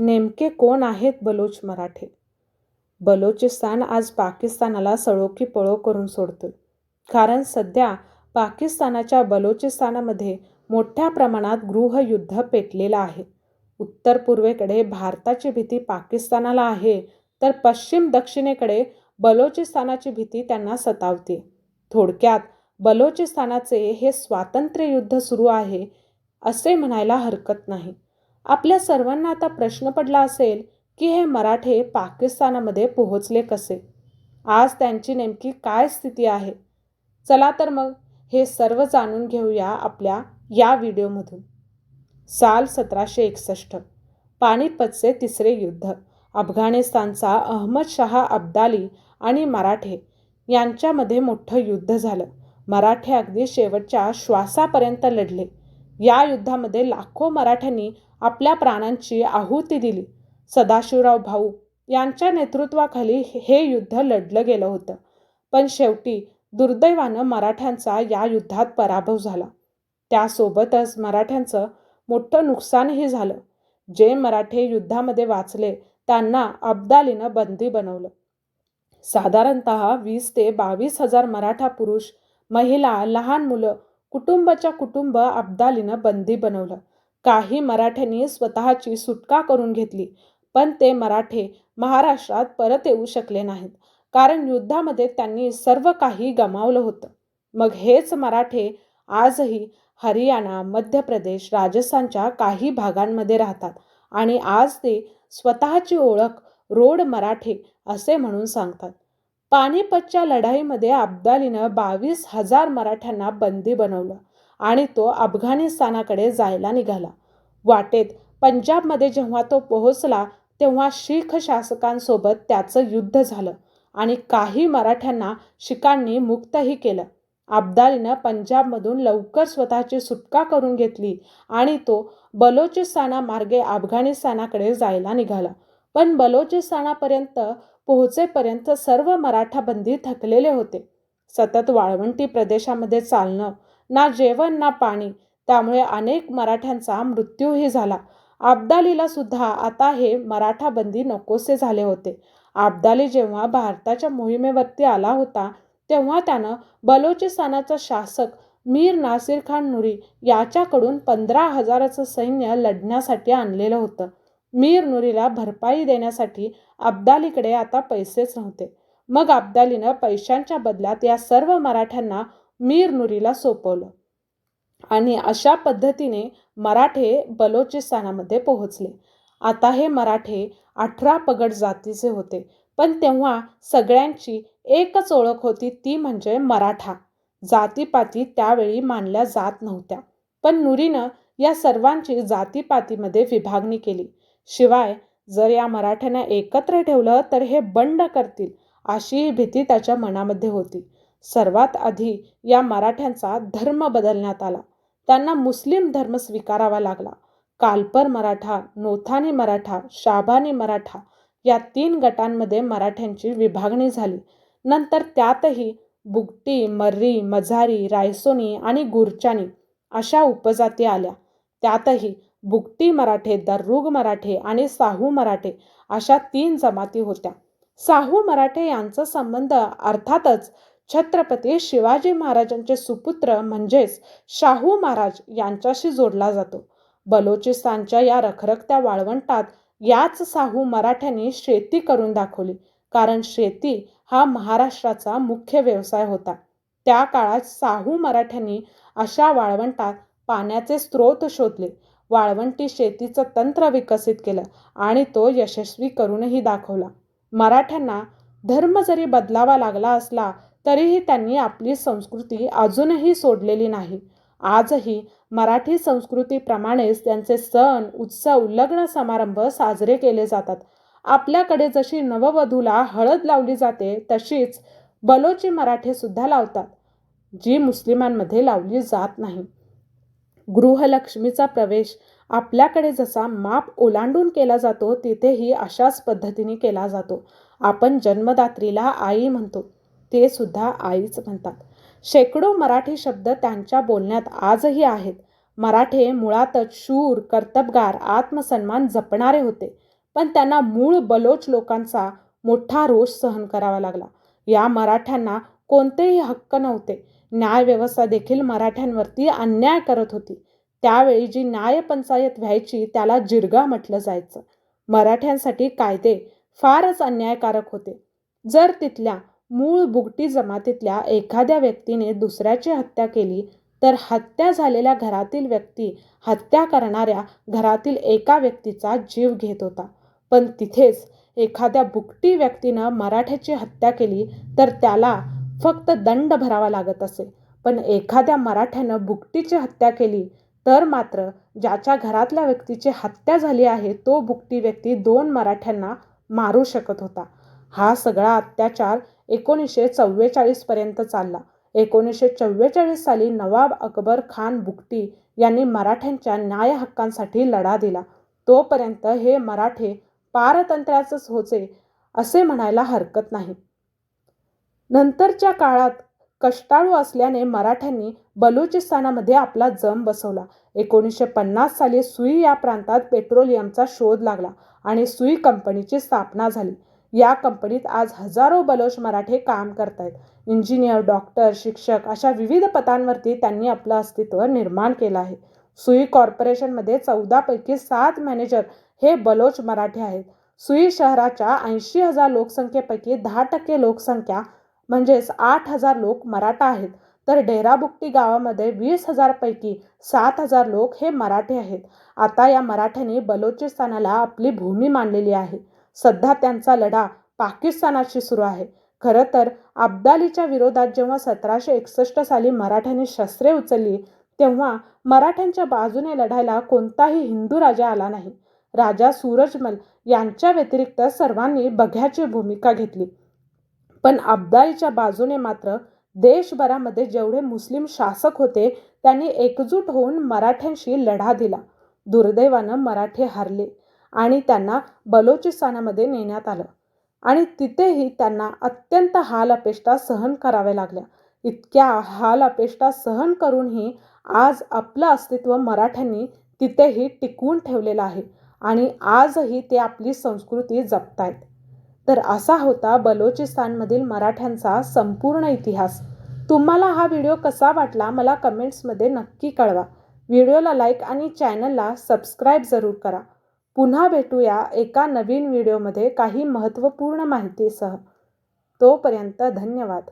नेमके कोण आहेत बलोच मराठे? बलोचिस्तान आज पाकिस्तानाला सळोखी पळो करून सोडतो कारण सध्या पाकिस्तानाच्या बलोचिस्तानामध्ये मोठ्या प्रमाणात गृहयुद्ध पेटलेलं आहे. उत्तर पूर्वेकडे भारताची भीती पाकिस्तानाला आहे तर पश्चिम दक्षिणेकडे बलोचिस्तानाची भीती त्यांना सतावते थोडक्यात बलोचिस्तानाचे हे स्वातंत्र्य युद्ध सुरू आहे असे म्हणायला हरकत नाही. आपल्या सर्वांना आता प्रश्न पडला असेल की हे मराठे पाकिस्तानामध्ये पोहोचले कसे? आज त्यांची नेमकी काय स्थिती आहे? चला तर मग हे सर्व जाणून घेऊया आपल्या या व्हिडिओमधून. साल सतराशे एकसष्ट पानिपतचे तिसरे युद्ध अफगाणिस्तानचा अहमद शहा अब्दाली आणि मराठे यांच्यामध्ये मोठं युद्ध झालं. मराठे अगदी शेवटच्या श्वासापर्यंत लढले. या युद्धामध्ये लाखो मराठ्यांनी आपल्या प्राणांची आहुती दिली. सदाशिवराव भाऊ यांच्या नेतृत्वाखाली हे युद्ध लढलं गेलं होतं. पण शेवटी दुर्दैवानं मराठ्यांचा या युद्धात पराभव झाला. त्यासोबतच मराठ्यांचं मोठं नुकसानही झालं. जे मराठे युद्धामध्ये वाचले त्यांना अब्दालीनं बंदी बनवलं. साधारणत वीस ते बावीस हजार मराठा पुरुष महिला लहान मुलं कुटुंबाच्या कुटुंब अब्दालीनं बंदी बनवलं. काही मराठ्यांनी स्वतःची सुटका करून घेतली पण ते मराठे महाराष्ट्रात परत येऊ शकले नाहीत कारण युद्धामध्ये त्यांनी सर्व काही गमावलं होतं. मग हेच मराठे आजही हरियाणा मध्य प्रदेश राजस्थानच्या काही भागांमध्ये राहतात आणि आज ते स्वतःची ओळख रोड मराठे असे म्हणून सांगतात. पानिपतच्या लढाईमध्ये अब्दालीनं बावीस हजार मराठ्यांना बंदी बनवलं आणि तो अफगाणिस्तानाकडे जायला निघाला. वाटेत पंजाबमध्ये जेव्हा तो पोहोचला तेव्हा शीख शासकांसोबत त्याचं युद्ध झालं आणि काही मराठ्यांना शिखांनी मुक्तही केलं. अब्दालीनं पंजाबमधून लवकर स्वतःची सुटका करून घेतली आणि तो बलोचिस्तानामार्गे अफगाणिस्तानाकडे जायला निघाला. पण बलोचिस्तानापर्यंत पोहोचेपर्यंत सर्व मराठा बंदी थकलेले होते. सतत वाळवंटी प्रदेशामध्ये चालणं ना जेवण ना पाणी. त्यामुळे अनेक मराठ्यांचा मृत्यूही झाला. अब्दालीला सुद्धा आता हे मराठा बंदी नकोसे झाले होते. अब्दाली जेव्हा भारताच्या मोहिमेवरती आला होता तेव्हा त्यानं बलोचिस्तानाचा शासक मीर नासिर खान नुरी याच्याकडून पंधरा हजाराचं सैन्य लढण्यासाठी आणलेलं होतं. मीर नुरीला भरपाई देण्यासाठी अब्दालीकडे आता पैसेच नव्हते. मग अब्दालीनं पैशांच्या बदल्यात या सर्व मराठ्यांना मीर नुरीला सोपवलं. आणि अशा पद्धतीने मराठे बलोचिस्तानामध्ये पोहोचले. आता हे मराठे अठरा पगड जातीचे होते पण तेव्हा सगळ्यांची एकच ओळख होती ती म्हणजे मराठा. जातीपाती त्यावेळी मानल्या जात नव्हत्या पण नुरीनं या सर्वांची जातीपातीमध्ये विभागणी केली. शिवाय जर या मराठ्यांना एकत्र ठेवलं तर हे बंड करतील अशी भीती त्याच्या मनामध्ये होती. सर्वात आधी या मराठ्यांचा धर्म बदलण्यात आला. त्यांना मुस्लिम धर्म स्वीकारावा लागला. कालपर मराठा नोथानी मराठा शाबानी मराठा या तीन गटांमध्ये मराठ्यांची विभागणी झाली. नंतर त्यातही बुगटी मर्री मझारी रायसोनी आणि गुरचानी अशा उपजाती आल्या. त्यातही बुगटी मराठे दर्रुग मराठे आणि साहू मराठे अशा तीन जमाती होत्या. साहू मराठे यांचा संबंध अर्थातच छत्रपती शिवाजी महाराजांचे सुपुत्र म्हणजेच शाहू महाराज यांच्याशी जोडला जातो. बलोचिस्तानच्या या रखरखत्या वाळवंटात याच साहू मराठ्यांनी शेती करून दाखवली. कारण शेती हा महाराष्ट्राचा मुख्य व्यवसाय होता. त्या काळात साहू मराठ्यांनी अशा वाळवंटात पाण्याचे स्रोत शोधले. वाळवंटी शेतीचं तंत्र विकसित केलं आणि तो यशस्वी करूनही दाखवला. मराठ्यांना धर्म जरी बदलावा लागला असला तरीही त्यांनी आपली संस्कृती अजूनही सोडलेली नाही. आजही मराठी संस्कृतीप्रमाणेच त्यांचे सण उत्सव लग्न समारंभ साजरे केले जातात. आपल्याकडे जशी नववधूला हळद लावली जाते तशीच बलोची मराठे सुद्धा लावतात जी मुस्लिमांमध्ये लावली जात नाही. गृहलक्ष्मीचा प्रवेश आपल्याकडे जसा माप ओलांडून केला जातो तिथेही अशाच पद्धतीने केला जातो. आपण जन्मदात्रीला आई म्हणतो. ते सुद्धा आईच म्हणतात. शेकडो मराठी शब्द त्यांच्या बोलण्यात आजही आहेत. मराठे मुळातच शूर कर्तबगार आत्मसन्मान जपणारे होते. पण त्यांना मूळ बलोच लोकांचा मोठा रोष सहन करावा लागला. या मराठ्यांना कोणतेही हक्क नव्हते. न्यायव्यवस्था देखील मराठ्यांवरती अन्याय करत होती. त्यावेळी जी न्यायपंचायत व्हायची त्याला जिरगा म्हटलं जायचं. मराठ्यांसाठी कायदे फारच अन्यायकारक होते. जर तिथल्या मूळ बुगटी जमातीतल्या एखाद्या व्यक्तीने दुसऱ्याची हत्या केली तर हत्या झालेल्या घरातील व्यक्ती हत्या करणाऱ्या घरातील एका व्यक्तीचा जीव घेत होता. पण तिथेच एखाद्या बुकटी व्यक्तीनं मराठ्याची हत्या केली तर त्याला फक्त दंड भरावा लागत असे. पण एखाद्या मराठ्यानं बुकटीची हत्या केली तर मात्र ज्याच्या घरातल्या व्यक्तीची हत्या झाली आहे तो बुकटी व्यक्ती दोन मराठ्यांना मारू शकत होता. हा सगळा अत्याचार एकोणीसशे चव्वेचाळीसपर्यंत चालला. एकोणीसशे चव्वेचाळीस साली नवाब अकबर खान बुकटी यांनी मराठ्यांच्या न्याय हक्कांसाठी लढा दिला. तोपर्यंत हे मराठे पारतंत्र्याचंच होते असे म्हणायला हरकत नाही. नंतरच्या काळात कष्टाळू असल्याने मराठ्यांनी बलुचिस्तानामध्ये आपला जम बसवला. एकोणीसशे पन्नास साली सुई या प्रांतात पेट्रोलियमचा शोध लागला आणि सुई कंपनीची स्थापना झाली. या कंपनीत आज हजारो बलोच मराठे काम करत आहेत इंजिनियर डॉक्टर शिक्षक अशा विविध पदांवरती त्यांनी आपलं अस्तित्व निर्माण केलं आहे. सुई कॉर्पोरेशनमध्ये चौदापैकी सात मॅनेजर हे बलोच मराठे आहेत. सुई शहराच्या ऐंशी हजार लोकसंख्येपैकी दहा टक्के लोकसंख्या म्हणजेच आठ हजार लोक मराठा आहेत. तर डेराबुक्टी गावामध्ये वीस हजारपैकी सात हजार लोक हे मराठे आहेत. आता या मराठ्यांनी बलोचिस्तानाला आपली भूमी मानलेली आहे. सध्या त्यांचा लढा पाकिस्तानाशी सुरू आहे. खरं तर अब्दालीच्या विरोधात जेव्हा सतराशे एकसष्ट साली मराठ्यांनी शस्त्रे उचलली तेव्हा मराठ्यांच्या बाजूने लढायला कोणताही हिंदू राजा आला नाही. राजा सूरजमल यांच्या व्यतिरिक्त सर्वांनी बघ्याची भूमिका घेतली. पण अब्दालीच्या बाजूने मात्र देशभरामध्ये जेवढे मुस्लिम शासक होते त्यांनी एकजूट होऊन मराठ्यांशी लढा दिला. दुर्दैवानं मराठे हारले. आणि त्यांना बलोचिस्तानामध्ये नेण्यात आलं. आणि तिथेही त्यांना अत्यंत हाल अपेष्टा सहन कराव्या लागल्या. इतक्या हाल अपेष्टा सहन करूनही आज आपलं अस्तित्व मराठ्यांनी तिथेही टिकवून ठेवलेलं आहे आणि आजही ते आपली संस्कृती जपतायत. तर असा होता बलोचिस्तानमधील मराठ्यांचा संपूर्ण इतिहास. तुम्हाला हा व्हिडिओ कसा वाटला मला कमेंट्समध्ये नक्की कळवा. व्हिडिओला लाईक आणि चॅनलला सबस्क्राईब जरूर करा. पुन्हा भेटूया एका नवीन व्हिडिओमध्ये काही महत्त्वपूर्ण माहितीसह. तोपर्यंत धन्यवाद.